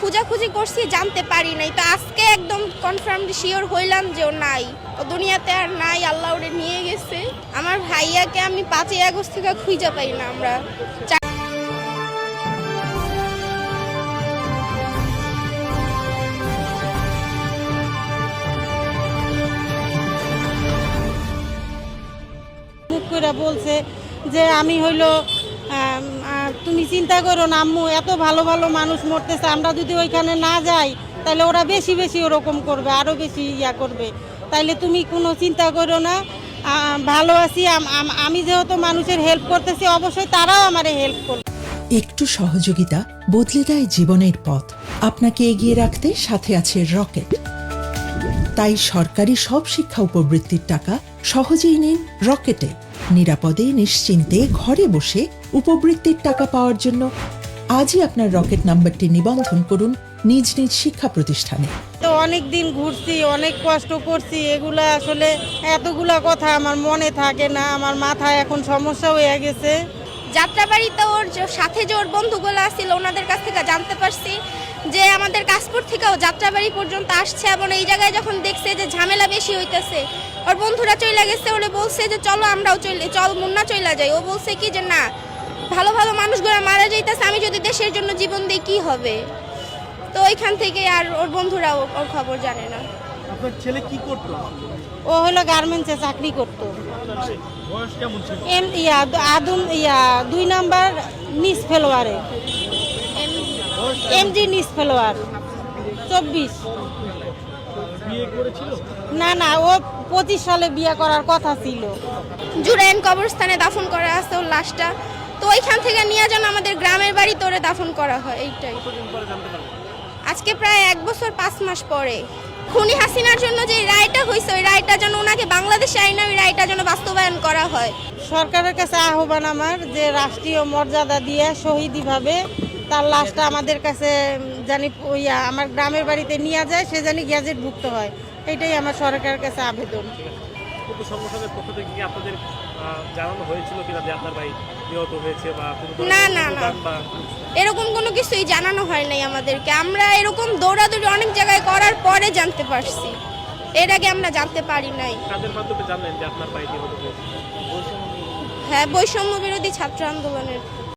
খুঁজাখুঁজি করছি, জানতে পারি নাই। তো আজকে একদম কনফার্ম শিওর হইলাম যে ও নাই। ও দুনিয়াতে আর নাই, আল্লাহ ওরে নিয়ে গেছে। আমার ভাইয়াকে আমি পাঁচই আগস্ট থেকে খুঁজে পাই না আমরা। বলছে যে আমি হইল তুমি চিন্তা করো না, আম্মু, এত ভালো ভালো মানুষ মরতেছে, আমরা যদি ওইখানে না যাই, তাহলে ওরা বেশি বেশি ওরকম করবে আরও বেশি ইয়া করবে। তাইলে তুমি কোনো চিন্তা করো না ভালো আছি, আম- যেহেতু মানুষের হেল্প করতেছি, অবশ্যই তারাও আমারে হেল্প করবে। একটু সহযোগিতা বদলে দেয় জীবনের পথ। আপনাকে এগিয়ে রাখতে সাথে আছে রকেট। তাই সরকারি সব শিক্ষা উপবৃত্তির টাকা সহজেই নিন রকেটে। নিরাপদে নিশ্চিন্তে ঘরে বসে উপবৃত্তির টাকা পাওয়ার জন্য আজই আপনার রকেট নাম্বারটি নিবন্ধন করুন নিজ নিজ শিক্ষা প্রতিষ্ঠানে। তো অনেক দিন ঘুরছি অনেক কষ্ট করছি এগুলা আসলে এতগুলা কথা আমার মনে থাকে না আমার মাথায় এখন সমস্যা হয়ে গেছে। যাত্রাবাড়িতে ওর সাথে যে ওর বন্ধুগুলো আসছিল ওনাদের কাছ থেকে জানতে পারছি যে আমাদের কাশপুর থেকেও যাত্রাবাড়ি পর্যন্ত আসছে এবং এই জায়গায় যখন দেখছে যে ঝামেলা বেশি হইতেছে ওর বন্ধুরা চলে গেছে ওরে বলছে যে চলো আমরাও চলে চল মুন্না চলে যাই। ও বলছে কি যে না ভালো ভালো মানুষগুলো মারা যাইতেছে আমি যদি দেশের জন্য জীবন দিই কি হবে? তো ওইখান থেকে আর ওর বন্ধুরাও ওর খবর জানে না। আপনার ছেলে কি করতো? ও হলো গার্মেন্টসে চাকরি করতো। বয়স কেমন ছিল? এম ইয়া আদম ইয়া দুই নাম্বার নিস ফেলোয়ারে। এমজি নিস ফেলোয়ার চব্বিশ। না না ও পঁচিশ সালে বিয়ে করার কথা ছিল। জুরাইন কবরস্থানে দাফন করা আছে ওর লাশটা। তো ওইখান থেকে নিয়ে যেন আমাদের গ্রামের বাড়ি তোরে দাফন করা হয় এইটাই। আজকে প্রায় এক বছর পাঁচ মাস পরে। খুনি হাসিনার জন্য যে রায়টা হয়েছে ওই রায়টা যেন ওনাকে বাংলাদেশে আইনা ওই রায়টা যেন বাস্তবায়ন করা হয়। সরকারের কাছে আহ্বান আমার যে রাষ্ট্রীয় মর্যাদা দিয়ে শহীদিভাবে তার লাশটা আমাদের কাছে জানি ইয়া আমার গ্রামের বাড়িতে নিয়ে যায় সে জানি গ্যাজেট গ্যাজেটভুক্ত হয়। এটাই আমার সরকারের কাছে আবেদন। না, না, না। এরকম কোনো কিছুই জানানো হয় নাই আমাদেরকে। আমরা এরকম দৌড়াদৌড়ি অনেক জায়গায় করার পরে জানতে পারছি। এর আগে আমরা জানতে পারি নাই। হ্যাঁ বৈষম্য বিরোধী ছাত্র আন্দোলনের।